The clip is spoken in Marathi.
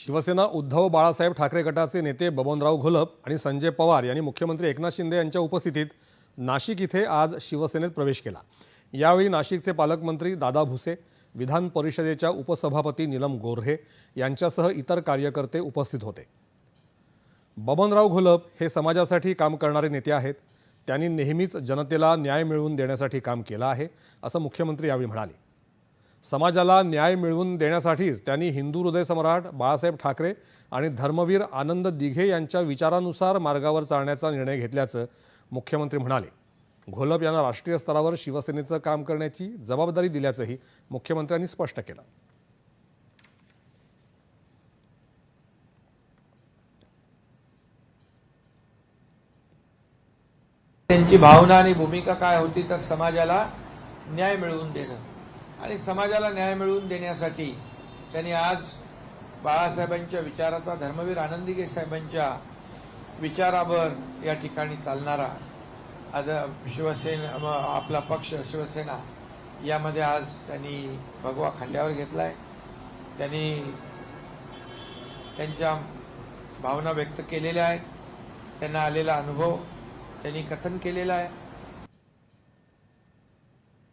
शिवसेना उद्धव बाळासाहेब ठाकरे गटाचे नेते बबनराव घोलप आणि संजय पवार यांनी मुख्यमंत्री एकनाथ शिंदे यांच्या उपस्थितीत नाशिक इथे आज शिवसेनेत प्रवेश केला. यावेळी नाशिकचे पालकमंत्री दादा भुसे विधान परिषदेच्या उपसभापती नीलम गोऱ्हे यांच्यासह इतर कार्यकर्ते उपस्थित होते. बबनराव घोलप हे समाजासाठी काम करणारे नेते आहेत. त्यांनी नेहमीच जनतेला न्याय मिळवून देण्यासाठी काम केलं आहे असं मुख्यमंत्री यावेळी म्हणाले. समाजाला न्याय मिळवून देण्यासाठीच त्यांनी हिंदू हृदय सम्राट बाळासाहेब ठाकरे आणि धर्मवीर आनंद दिघे यांच्या विचारानुसार मार्गावर चालण्याचा निर्णय घेतल्याचं मुख्यमंत्री म्हणाले. घोलप यांना राष्ट्रीय स्तरावर शिवसेनेचं काम करण्याची जबाबदारी दिल्याचंही मुख्यमंत्र्यांनी स्पष्ट केलं. त्यांची भावना आणि भूमिका काय होती तर समाजाला न्याय मिळवून देणं. आणि समाजाला न्याय मिळवून देण्यासाठी त्यांनी आज बाळासाहेबांच्या विचाराचा धर्मवीर आनंदीगे साहेबांच्या विचारावर या ठिकाणी चालणारा आज शिवसेना आपला पक्ष शिवसेना यामध्ये आज त्यांनी भगवा खांद्यावर घेतलाय. त्यांनी त्यांच्या भावना व्यक्त केलेल्या आहेत. त्यांना आलेला अनुभव त्यांनी कथन केलेला आहे.